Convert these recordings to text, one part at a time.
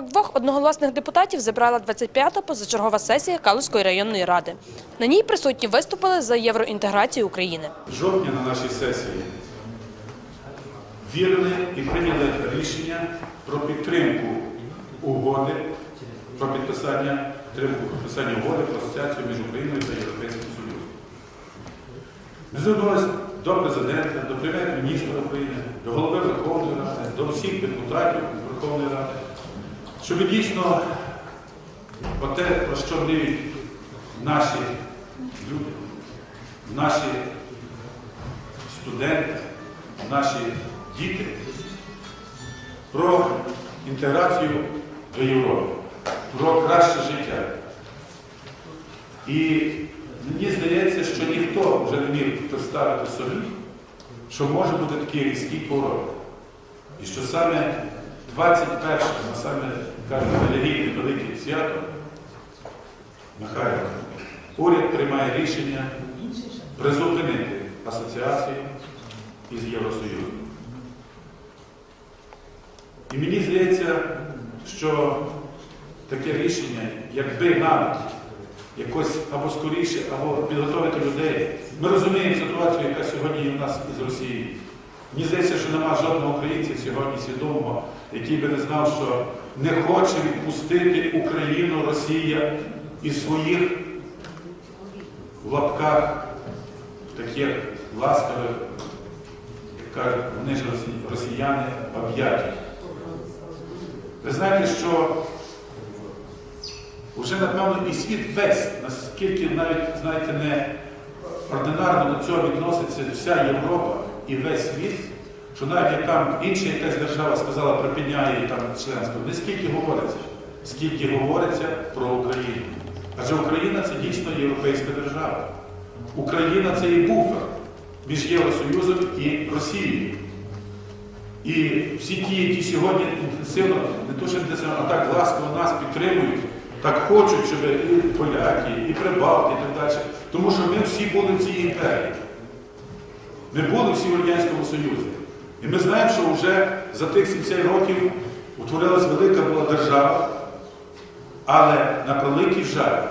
42 одноголосних депутатів зібрала 25-та позачергова сесія Калузької районної ради. На ній присутні виступили за євроінтеграцію України. жовтня на нашій сесії вірили і прийняли рішення про підтримку угоди, про підписання, підтримку підписання угоди про асоціацію між Україною та Європейським Союзом. Ми звернулися до президента, до прем'єр-міністра України, до голови Верховної Ради, до всіх депутатів Верховної Ради, щоб дійсно оте, про що мріють наші люди, наші студенти, наші діти про інтеграцію до Європи, про краще життя. І мені здається, що ніхто вже не міг представити собі, що може бути такий різкий поворот. І що саме 21 а саме кажуть, релігійне велике свято, Михайло, уряд приймає рішення призупинити асоціацію із Євросоюзом. І мені здається, що таке рішення, якби нам якось або скоріше, або підготовити людей. Ми розуміємо ситуацію, яка сьогодні є в нас із Росією. Мені здається, що нема жодного українця сьогодні свідомого, який би не знав, що не хоче відпустити Україну Росія із своїх в лапках таких ласкавих, як кажуть, вони ж росіяни об'яті. Ви знаєте, що вже, напевно, і світ весь, наскільки навіть, знаєте, не ординарно до цього відноситься вся Європа і весь світ, що навіть як там інша якась держава сказала, припиняє там членство, не скільки говориться, скільки говориться про Україну. Адже Україна це дійсно європейська держава. Україна це і буфер між Євросоюзом і Росією. І всі ті, які сьогодні інтенсивно, не то що інтенсивно, а так ласково нас підтримують, так хочуть, щоб і поляки, і прибалти, і так далі. Тому що ми всі були в цій імперії. Ми були всі в Радянському Союзі. І ми знаємо, що вже за тих 70 років утворилась велика була держава, але на превеликий жаль,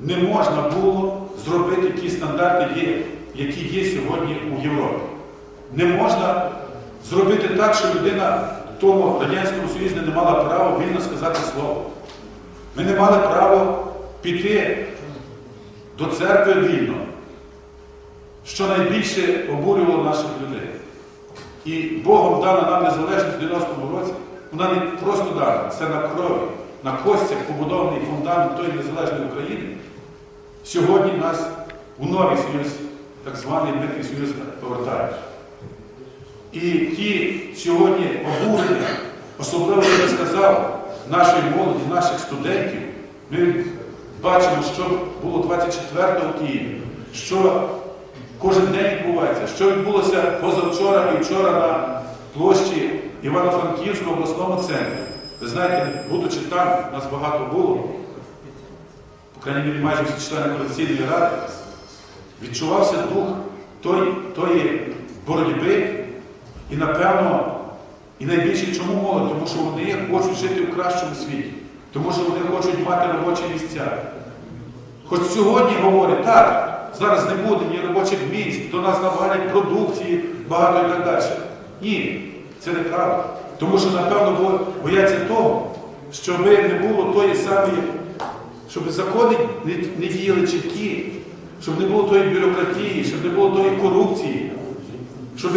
не можна було зробити ті стандарти, які є сьогодні у Європі. Не можна зробити так, що людина в тому Радянському Союзі не мала права вільно сказати слово. Ми не мали права піти до церкви вільно, що найбільше обурювало наших людей. І Богом дана нам незалежність в 90-му році, вона не просто дана, це на крові, на костях побудований фундамент тої незалежної України. Сьогодні нас у новий союз, так званий Митний Союз, повертають. І ті сьогодні обурення, особливо я сказав, нашої молоді, наших студентів, ми бачимо, що було 24-го Києві, що кожен день відбувається, що відбулося позавчора і вчора на площі Івано-Франківського обласному центрі. Ви знаєте, будучи там, нас багато було, по крайній мірі майже всі члени колекційної ради, відчувався дух тої, тої боротьби, і напевно, і найбільше чому молодь? Тому що вони хочуть жити в кращому світі, тому що вони хочуть мати робочі місця. Хоч сьогодні говорять, так, зараз не буде ні робочих місць, до нас набагать продукції багато і так далі. Ні, це неправда. Тому що, напевно, бояться того, щоб не було тої самої, щоб закони не діяли чіткі, щоб не було тої бюрократії, щоб не було тої корупції, щоб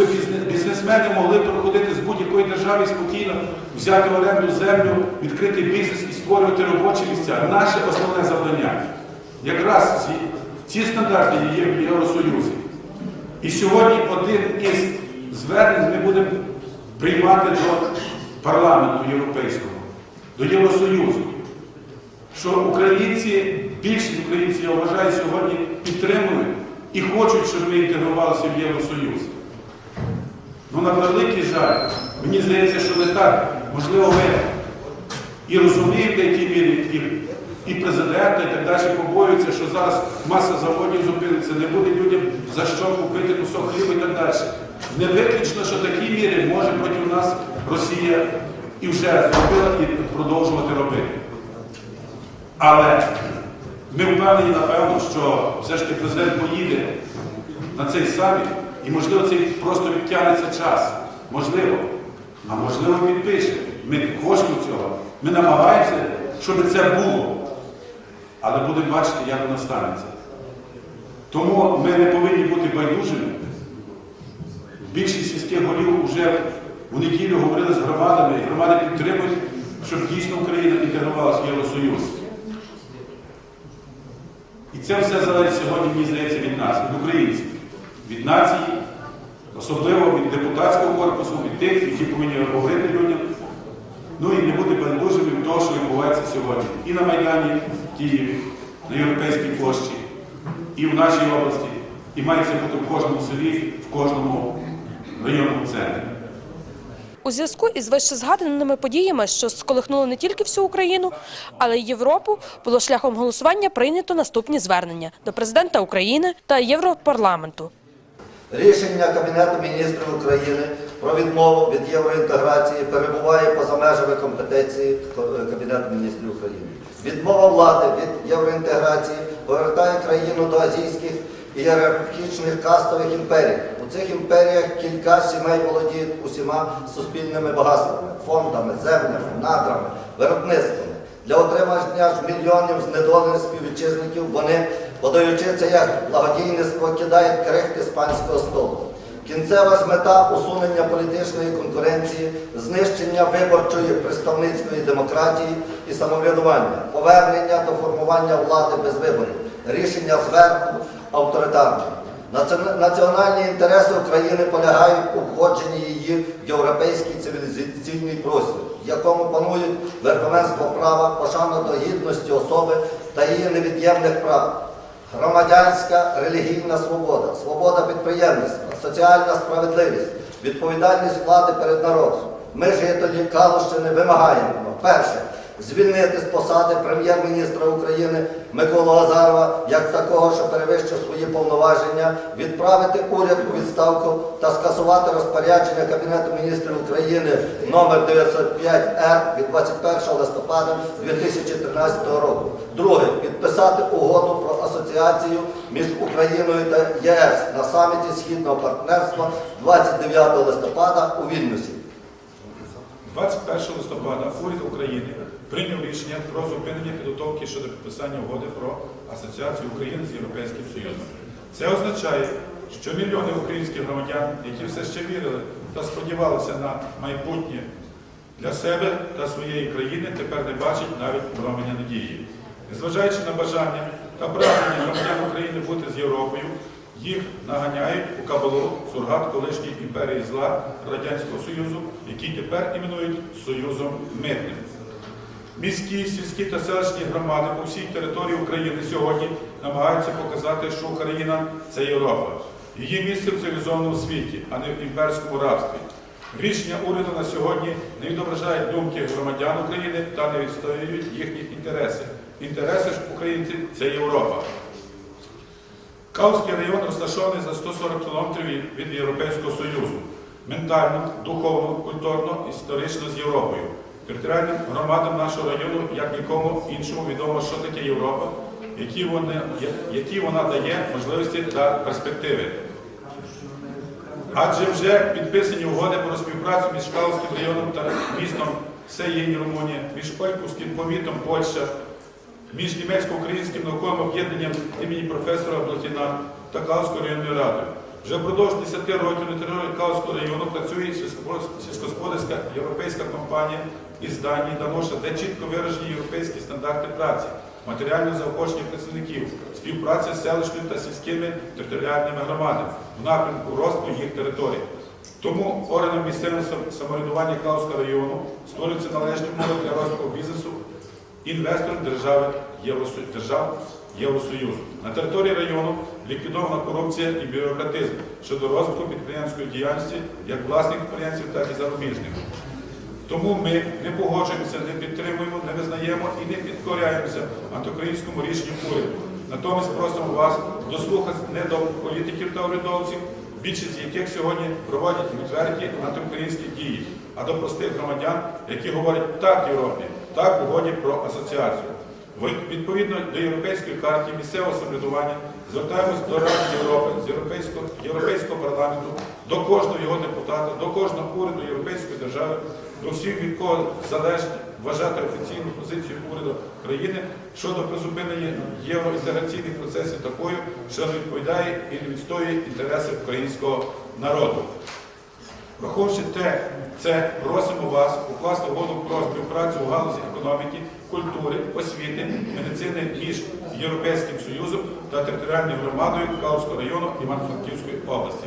бізнесмени могли проходити з будь-якої держави спокійно, взяти в оренду землю, відкрити бізнес і створювати робочі місця. Наше основне завдання. Якраз ці, стандарти є в Євросоюзі. І сьогодні один із звернень ми будемо приймати до парламенту європейського, до Євросоюзу, що українці, більшість українців, я вважаю, сьогодні підтримують і хочуть, щоб ми інтегрувалися в Євросоюз. Ну, на превеликий жаль, мені здається, що не так. Можливо, ви і розумієте, які мірі, і, і президента, і так далі побоюються, що зараз маса заводів зупиниться, не буде людям за що купити кусок хліба і так далі. Не виключно, що такі міри може проти нас Росія і вже зробила і продовжувати робити. Але ми впевнені, напевно, що все ж таки президент поїде на цей саміт, і можливо цей просто відтягнеться час. Можливо. А можливо підпише. Ми хочемо цього. Ми намагаємося, щоб це було. Але будемо бачити, як воно станеться. Тому ми не повинні бути байдужими. Більшість сільських голів вже у неділю говорили з громадами, і громади підтримують, щоб дійсно Україна інтегрувалася в Євросоюз. І це все залежить сьогодні, мені здається, від нас, від українців, від нації, особливо від депутатського корпусу, від тих, які повинні говорити людям. Ну і не бути байдужими того, що відбувається сьогодні і на Майдані, в Києві, на Європейській площі, і в нашій області, і має це бути в кожному селі, в кожному районному центрі. У зв'язку із вищезгаданими подіями, що сколихнули не тільки всю Україну, але й Європу, було шляхом голосування прийнято наступні звернення до президента України та Європарламенту. Рішення Кабінету міністрів України про відмову від євроінтеграції перебуває поза межами компетенції Кабінету міністрів України. Відмова влади від євроінтеграції повертає країну до азійських ієрархічних кастових імперій. У цих імперіях кілька сімей володіють усіма суспільними багатствами, фондами, землями, надрами, виробництвами. Для отримання ж мільйонів знедолених співвітчизників вони, подаючи це як благодійництво, кидають крихти з панського столу. Кінцева ж мета усунення політичної конкуренції, знищення виборчої представницької демократії і самоврядування, повернення до формування влади без виборів, рішення зверху авторитарне. Націон- Національні інтереси України полягають у входженні її в європейський цивілізаційний простір, в якому панують верховенство права, пошана до гідності особи та її невід'ємних прав, громадянська релігійна свобода, свобода підприємництва, соціальна справедливість, відповідальність влади перед народом. Ми, жителі Калущини, вимагаємо перше звільнити з посади прем'єр-міністра України Миколу Азарова як такого, що перевищив свої повноваження, відправити уряд у відставку та скасувати розпорядження Кабінету міністрів України номер 905 р від 21 листопада 2013 року. Друге підписати угоду про асоціацію між Україною та ЄС на саміті Східного партнерства 29 листопада у Вільнюсі. 21 листопада уряд України прийняв рішення про зупинення підготовки щодо підписання угоди про асоціацію України з Європейським Союзом. Це означає, що мільйони українських громадян, які все ще вірили та сподівалися на майбутнє для себе та своєї країни, тепер не бачать навіть променя надії. Незважаючи на бажання та прагнення громадян України бути з Європою, їх наганяють у кабалу сургат колишньої імперії зла Радянського Союзу, який тепер іменують Союзом Митним. Міські, сільські та селищні громади по всій території України сьогодні намагаються показати, що Україна це Європа. Її місце в цивілізованому світі, а не в імперському рабстві. Рішення уряду на сьогодні не відображають думки громадян України та не відстоюють їхні інтереси. Інтереси ж українців це Європа. Каузький район розташований за 140 кілометрів від Європейського Союзу. Ментально, духовно, культурно, історично з Європою. Територіальним громадам нашого району, як нікому іншому, відомо, що таке Європа, які, вони, які вона дає можливості та перспективи. Адже вже підписані угоди про співпрацю між Каузьким районом та містом Сеїні, Румунія, між Ольпівським повітом Польща, між німецько-українським науковим об'єднанням імені професора Блохіна та Каузькою районною радою. Вже впродовж 10 років на території Каузького району працює сільсько- сільськогосподарська європейська компанія із Данії Даноша, де чітко виражені європейські стандарти праці, матеріальне заохочення працівників, співпраця з селищною та сільськими територіальними громадами в напрямку розвитку їх територій. Тому органам місцевого самоврядування Каузького району створюються належні умови для розвитку бізнесу інвесторів держави Євросоюзу, Євросоюзу. На території району ліквідована корупція і бюрократизм щодо розвитку підприємської діяльності як власних підприємців, так і зарубіжних. Тому ми не погоджуємося, не підтримуємо, не визнаємо і не підкоряємося антиукраїнському рішенню уряду. Натомість просимо вас дослухатися не до політиків та урядовців, більшість яких сьогодні проводять відверті антиукраїнські дії, а до простих громадян, які говорять так Європі, так угоді про асоціацію. Відповідно до Європейської хартії місцевого самоврядування звертаємось до Ради Європи, з Європейського, Європейського парламенту, до кожного його депутата, до кожного уряду Європейської держави, до всіх від кого залежить вважати офіційну позицію уряду країни щодо призупинення євроінтеграційних процесів такою, що не відповідає і не відстоює інтереси українського народу. Враховуючи те, це просимо вас укласти угоду про співпрацю у галузі економіки, культури, освіти, медицини між Європейським Союзом та територіальною громадою Калузького району Івано-Франківської області.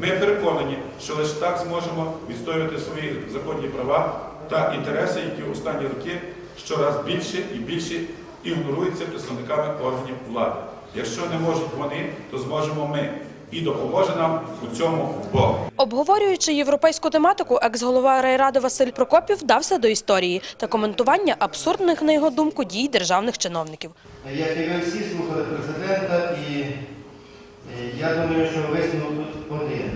Ми переконані, що лише так зможемо відстоювати свої законні права та інтереси, які в останні роки щораз більше і більше ігноруються представниками органів влади. Якщо не можуть вони, то зможемо ми. І допоможе нам у цьому Бог. Обговорюючи європейську тематику, екс-голова райради Василь Прокопів вдався до історії та коментування абсурдних, на його думку, дій державних чиновників. Як і ви всі слухали президента, і е, я думаю, що висновок тут один.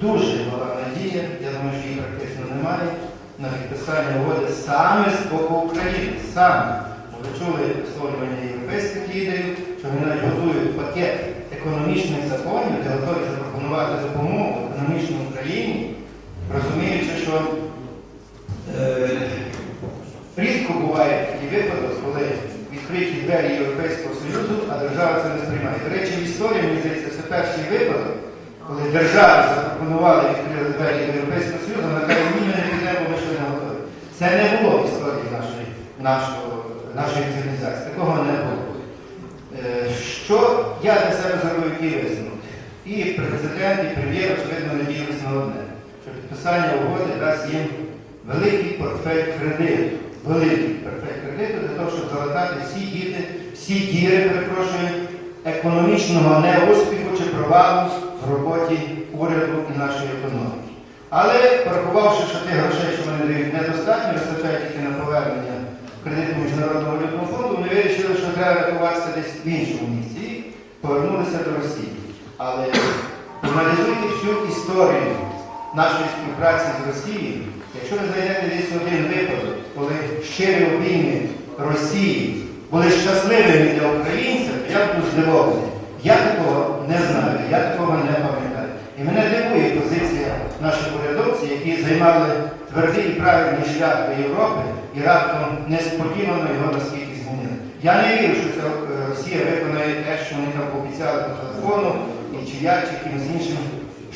Дуже мала надія, я думаю, що її практично немає, на підписання угоди саме з боку України. Саме. Ви чули висловлювання європейських лідерів, що вони навіть готують пакет економічних законів, де готові запропонувати допомогу економічній Україні, розуміючи, що е, Рідко буває такий випадок, коли відкриті двері Європейського Союзу, а держава це не сприймає. До речі, в історії, мені здається, це перший випадок, коли держави запропонували відкрити двері Європейського Союзу, вона каже, ні, ми не підемо, ми ще не готові. Це не було в історії нашої, нашого, нашої цивілізації. Такого не було. Е, Що я для себе зробив який висновок? І президент, і прем'єр, очевидно, надіялися на одне, що підписання угоди дасть їм великий портфель кредиту. Великий портфель кредиту для того, щоб залатати всі діти, всі діри, перепрошую, економічного неуспіху чи провалу в роботі уряду і нашої економіки. Але порахувавши, що тих грошей, що вони дають, недостатньо, вистачає тільки на повернення кредиту Міжнародного валютного фонду, вони вирішили, що треба рахуватися десь в іншому місці повернулися до Росії. Але аналізуйте всю історію нашої співпраці з Росією. Якщо ви знайдете десь один випадок, коли щирі обійми Росії були щасливими для українців, я буду здивований. Я такого не знаю, я такого не пам'ятаю. І мене дивує позиція наших урядовців, які займали твердий і правильний шлях до Європи і раптом несподівано його наскільки. Я не вірю, що це е, Росія виконає те, що вони там пообіцяли по телефону, і чи я, чи якимось іншим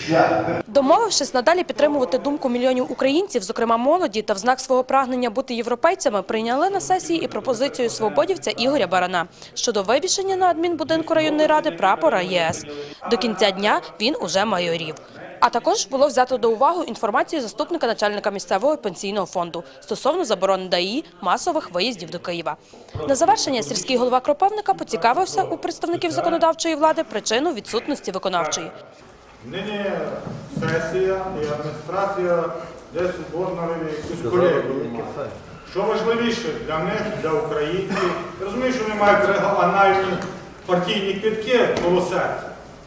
шляхом. Домовившись надалі підтримувати думку мільйонів українців, зокрема молоді, та в знак свого прагнення бути європейцями, прийняли на сесії і пропозицію свободівця Ігоря Барана щодо вивішення на адмінбудинку районної ради прапора ЄС. До кінця дня він уже майорів. А також було взято до уваги інформацію заступника начальника місцевого пенсійного фонду стосовно заборони ДАІ масових виїздів до Києва. На завершення сільський голова Кропивника поцікавився у представників законодавчої влади причину відсутності виконавчої. Нині сесія і адміністрація десь утворювали якусь колегію. Що важливіше для них, для українців, розумію, що вони мають регіональні партійні квитки коло серця.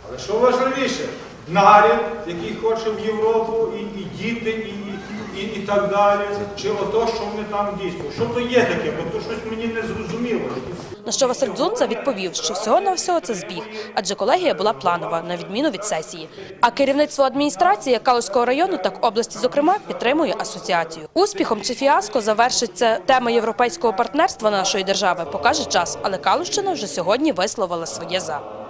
Але що важливіше? Нарід, який хоче в Європу, і, і діти, і, і, і так далі. Чи ото, що вони там дійсно? Що то є таке? Бо то щось мені не зрозуміло. На що Василь Дзунца відповів, що всього на всього це збіг, адже колегія була планова, на відміну від сесії. А керівництво адміністрації Калузького району, так області, зокрема, підтримує асоціацію. Успіхом чи фіаско завершиться тема європейського партнерства нашої держави, покаже час, але Калущина вже сьогодні висловила своє за.